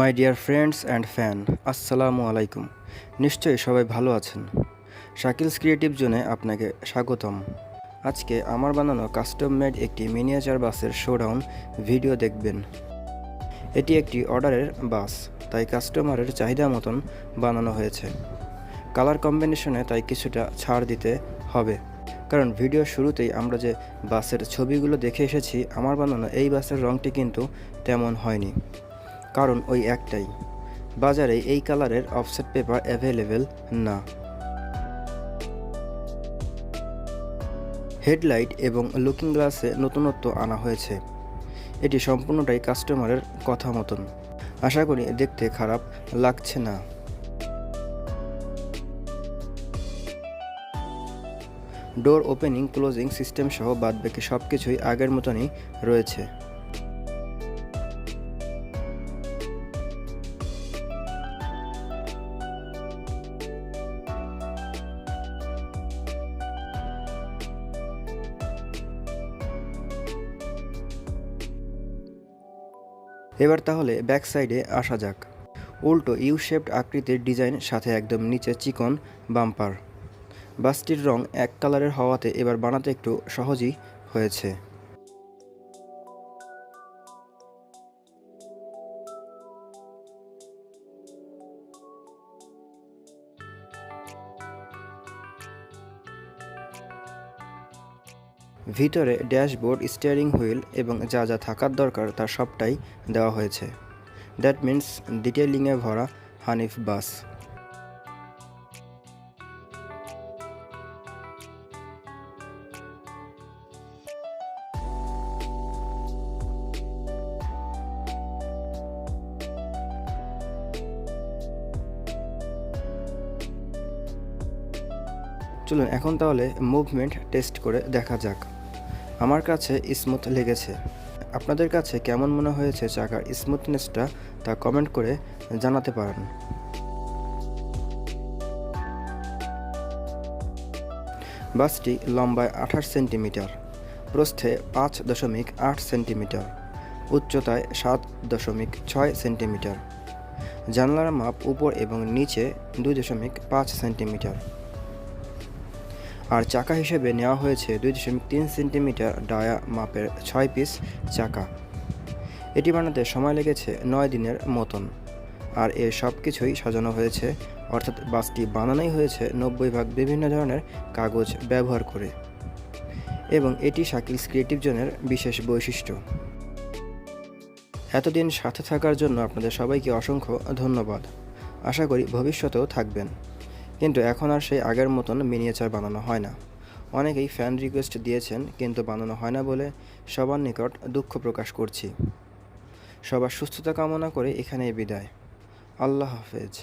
My dear friends and fan আসসালামু আলাইকুম। নিশ্চয়ই সবাই ভালো আছেন। শাকিলস ক্রিয়েটিভ জোনে আপনাকে স্বাগতম। আজকে আমার বানানো কাস্টম মেড একটি মিনিয়েচার বাসের শোডাউন ভিডিও দেখবেন। এটি একটি অর্ডারের বাস, তাই কাস্টমারের চাহিদা মতন বানানো হয়েছে। কালার কম্বিনেশনে তাই কিছুটা ছাড় দিতে হবে। কারণ ভিডিও শুরুতেই আমরা যে বাসের ছবিগুলো দেখে এসেছি, আমার বানানো এই বাসের রঙটি কিন্তু তেমন হয়নি। কারণ ওই একটাই। বাজারে এই কালারের অফসেট পেপার অ্যাভেলেবেল না। হেডলাইট এবং লুকিং গ্লাসে নতুনত্ব আনা হয়েছে। এটি সম্পূর্ণটাই কাস্টমারের কথা মতন। আশা করি দেখতে খারাপ লাগছে না। ডোর ওপেনিং ক্লোজিং সিস্টেম সহ বাদবাকি সব কিছুই আগের মতনই রয়েছে। এবার তাহলে ব্যাক সাইডে আসা যাক। উল্টো ইউ শেপড আকৃতির ডিজাইন সাথে একদম নিচে চিকন বাম্পার। বাসটির রং এক কালারের হওয়াতে এবার বানাতে একটু সহজই হয়েছে। ভিতরে ড্যাশবোর্ড, স্টিয়ারিং হুইল এবং যা যা থাকার দরকার তার সবটাই দেওয়া হয়েছে। দ্যাট মিন্স ডিটেলিংয়ে ভরা হানিফ বাস। চলুন এখন তাহলে মুভমেন্ট টেস্ট করে দেখা যাক। আমার কাছে স্মুথ লেগেছে। আপনাদের কাছে কেমন মনে হয়েছে চাকার স্মুথনেসটা তা কমেন্ট করে জানাতে পারেন। বাসটি লম্বায় আঠাশ সেন্টিমিটার, প্রস্থে পাঁচ দশমিক আট সেন্টিমিটার, উচ্চতায় সাত দশমিক ছয় সেন্টিমিটার, জানলার মাপ উপর এবং নিচে দুই দশমিক পাঁচ সেন্টিমিটার। আর চাকা হিসেবে নেওয়া হয়েছে দুই দশমিক তিন সেন্টিমিটার ডায়া মাপের ছয় পিস চাকা। এটি বানাতে সময় লেগেছে নয় দিনের মতন। আর এর সব কিছুই সাজানো হয়েছে, অর্থাৎ বাসটি বানানোই হয়েছে নব্বই ভাগ বিভিন্ন ধরনের কাগজ ব্যবহার করে। এবং এটি শাকিলস ক্রিয়েটিভ জোনের বিশেষ বৈশিষ্ট্য। এতদিন সাথে থাকার জন্য আপনাদের সবাইকে অসংখ্য ধন্যবাদ। আশা করি ভবিষ্যতেও থাকবেন। কিন্তু এখন আর সেই আগের মতন মিনিয়েচার বানানো হয় না। অনেকেই ফ্যান রিকোয়েস্ট দিয়েছেন, কিন্তু বানানো হয় না বলে সবার নিকট দুঃখ প্রকাশ করছি। সবার সুস্থতা কামনা করে এখানেই বিদায়। আল্লাহ হাফেজ।